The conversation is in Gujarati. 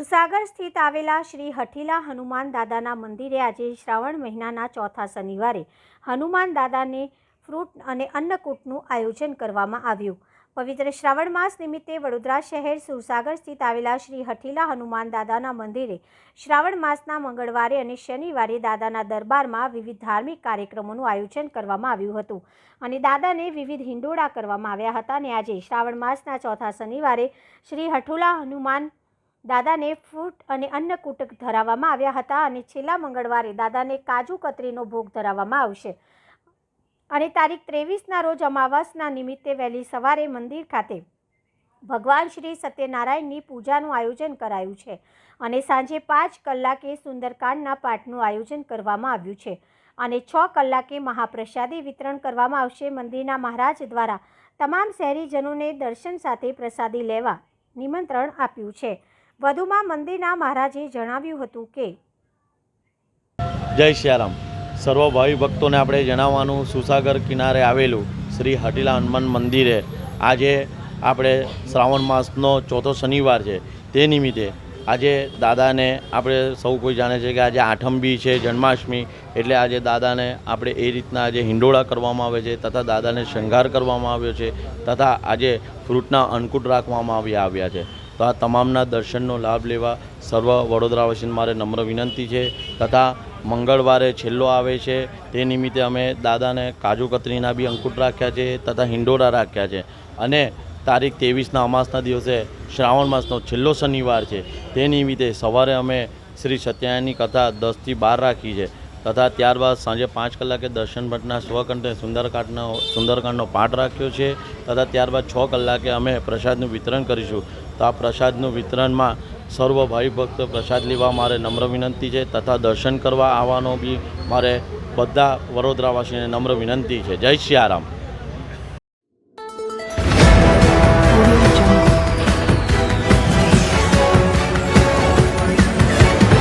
સુરસાગર સ્થિત આવેલા શ્રી હઠીલા હનુમાન દાદાના મંદિરે આજે શ્રાવણ મહિનાના ચોથા શનિવારે હનુમાન દાદાને ફ્રૂટ અને અન્નકૂટનું આયોજન કરવામાં આવ્યું. પવિત્ર શ્રાવણ માસ નિમિત્તે વડોદરા શહેર સુરસાગર સ્થિત આવેલા શ્રી હઠીલા હનુમાન દાદાના મંદિરે શ્રાવણ માસના મંગળવારે અને શનિવારે દાદાના દરબારમાં વિવિધ ધાર્મિક કાર્યક્રમોનું આયોજન કરવામાં આવ્યું હતું અને દાદાને વિવિધ હિંડોળા કરવામાં આવ્યા હતા અને આજે શ્રાવણ માસના ચોથા શનિવારે શ્રી હઠુલા હનુમાન દાદાને ફ્રૂટ અને અન્નકૂટ ધરાવવામાં આવ્યા હતા અને છેલ્લા મંગળવારે દાદાને કાજુ કતરીનો ભોગ ધરાવવામાં આવશે. અને તારીખ ત્રેવીસના રોજ અમાવાસના નિમિત્તે વહેલી સવારે મંદિર ખાતે ભગવાન શ્રી સત્યનારાયણની પૂજાનું આયોજન કરાયું છે અને સાંજે પાંચ કલાકે સુંદરકાંડના પાઠનું આયોજન કરવામાં આવ્યું છે. અને છ કલાકે મહાપ્રસાદી વિતરણ કરવામાં આવશે. મંદિરના મહારાજ દ્વારા તમામ શહેરીજનોને દર્શન સાથે પ્રસાદી લેવા નિમંત્રણ આપ્યું છે. વધુમાં મંદિરના મહારાજે જણાવ્યું હતું કે, જય શ્યારામ. સર્વ ભાવિ ભક્તોને આપણે જણાવવાનું, સુસાગર કિનારે આવેલું શ્રી હટીલા હનુમાન મંદિરે આજે આપણે શ્રાવણ માસનો ચોથો શનિવાર છે. તે નિમિત્તે આજે દાદાને આપણે સૌ કોઈ જાણે છે કે આજે આઠમબી છે, જન્માષ્ટમી, એટલે આજે દાદાને આપણે એ રીતના આજે હિંડોળા કરવામાં આવે છે, તથા દાદાને શૃંગાર કરવામાં આવ્યો છે, તથા આજે ફ્રૂટના અન્નકૂટ રાખવામાં આવ્યા આવ્યા છે. તો આ તમામના દર્શનનો લાભ લેવા સર્વ વડોદરાવાસીને મારે નમ્ર વિનંતી છે તથા મંગળવારે છેલ્લો આવે છે તે નિમિત્તે અમે દાદાને કાજુ કતરીના બી અંકુટ રાખ્યા છે તથા હિંડોળા રાખ્યા છે. અને તારીખ ત્રેવીસના અમાસના દિવસે શ્રાવણ માસનો છેલ્લો શનિવાર છે તે નિમિત્તે સવારે અમે શ્રી સત્યનારાયણની કથા દસથી બાર રાખી છે તથા ત્યારબાદ સાંજે પાંચ કલાકે દર્શન ભટ્ટના સ્વકંઠે સુંદરકાંડનો સુંદરકાંડનો પાઠ રાખ્યો છે તથા ત્યારબાદ છ કલાકે અમે પ્રસાદનું વિતરણ કરીશું. તો આ પ્રસાદનું વિતરણમાં સર્વ ભક્તો પ્રસાદ લેવા મારે નમ્ર વિનંતી છે તથા દર્શન કરવા આવવાનો બી મારે બધા વડોદરાવાસીને નમ્ર વિનંતી છે. જય સિયારામ